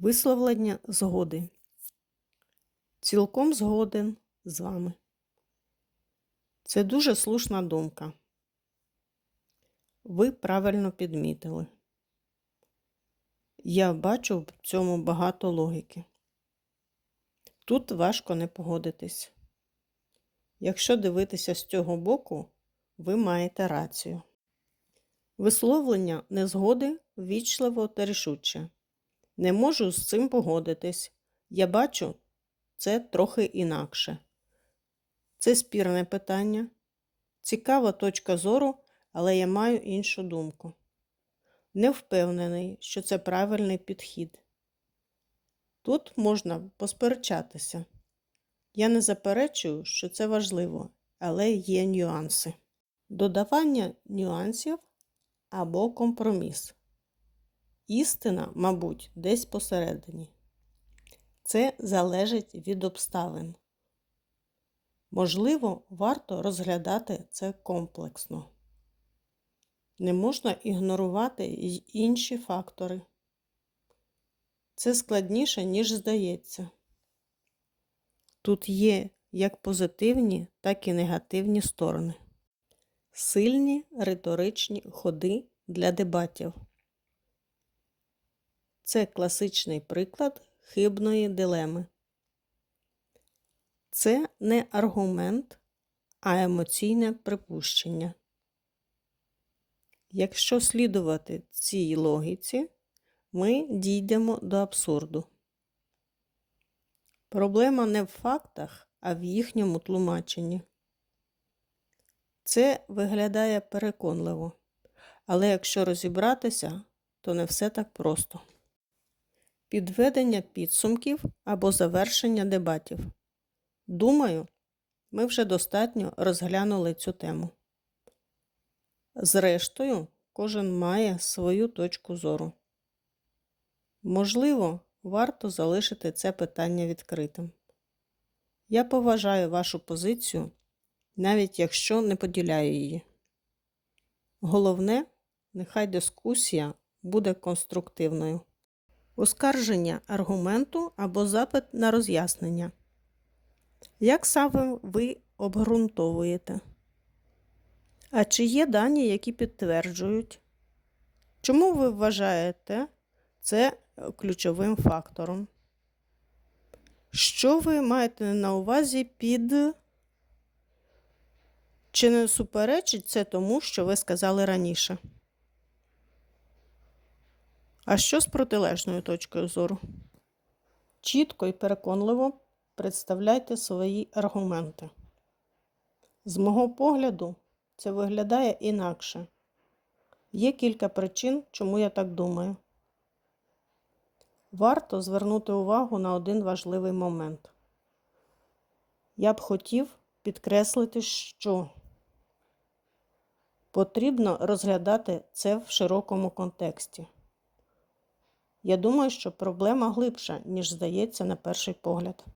Висловлення згоди. Цілком згоден з вами. Це дуже слушна думка. Ви правильно підмітили. Я бачу в цьому багато логіки. Тут важко не погодитись. Якщо дивитися з цього боку, ви маєте рацію. Висловлення незгоди ввічливо та рішуче. Не можу з цим погодитись. Я бачу це трохи інакше. Це спірне питання. Цікава точка зору, але я маю іншу думку. Не впевнений, що це правильний підхід. Тут можна посперечатися. Я не заперечую, що це важливо, але є нюанси. Додавання нюансів або компроміс. Істина, мабуть, десь посередині. Це залежить від обставин. Можливо, варто розглядати це комплексно. Не можна ігнорувати й інші фактори. Це складніше, ніж здається. Тут є як позитивні, так і негативні сторони. Сильні риторичні ходи для дебатів. Це класичний приклад хибної дилеми. Це не аргумент, а емоційне припущення. Якщо слідувати цій логіці, ми дійдемо до абсурду. Проблема не в фактах, а в їхньому тлумаченні. Це виглядає переконливо, але якщо розібратися, то не все так просто. Підведення підсумків або завершення дебатів. Думаю, ми вже достатньо розглянули цю тему. Зрештою, кожен має свою точку зору. Можливо, варто залишити це питання відкритим. Я поважаю вашу позицію, навіть якщо не поділяю її. Головне, нехай дискусія буде конструктивною. Оскарження аргументу або запит на роз'яснення. Як саме ви обґрунтовуєте? А чи є дані, які підтверджують? Чому ви вважаєте це ключовим фактором? Що ви маєте на увазі під чи не суперечить це тому, що ви сказали раніше? А що з протилежною точкою зору? Чітко і переконливо представляйте свої аргументи. З мого погляду, це виглядає інакше. Є кілька причин, чому я так думаю. Варто звернути увагу на один важливий момент. Я б хотів підкреслити, що потрібно розглядати це в широкому контексті. Я думаю, що проблема глибша, ніж здається на перший погляд.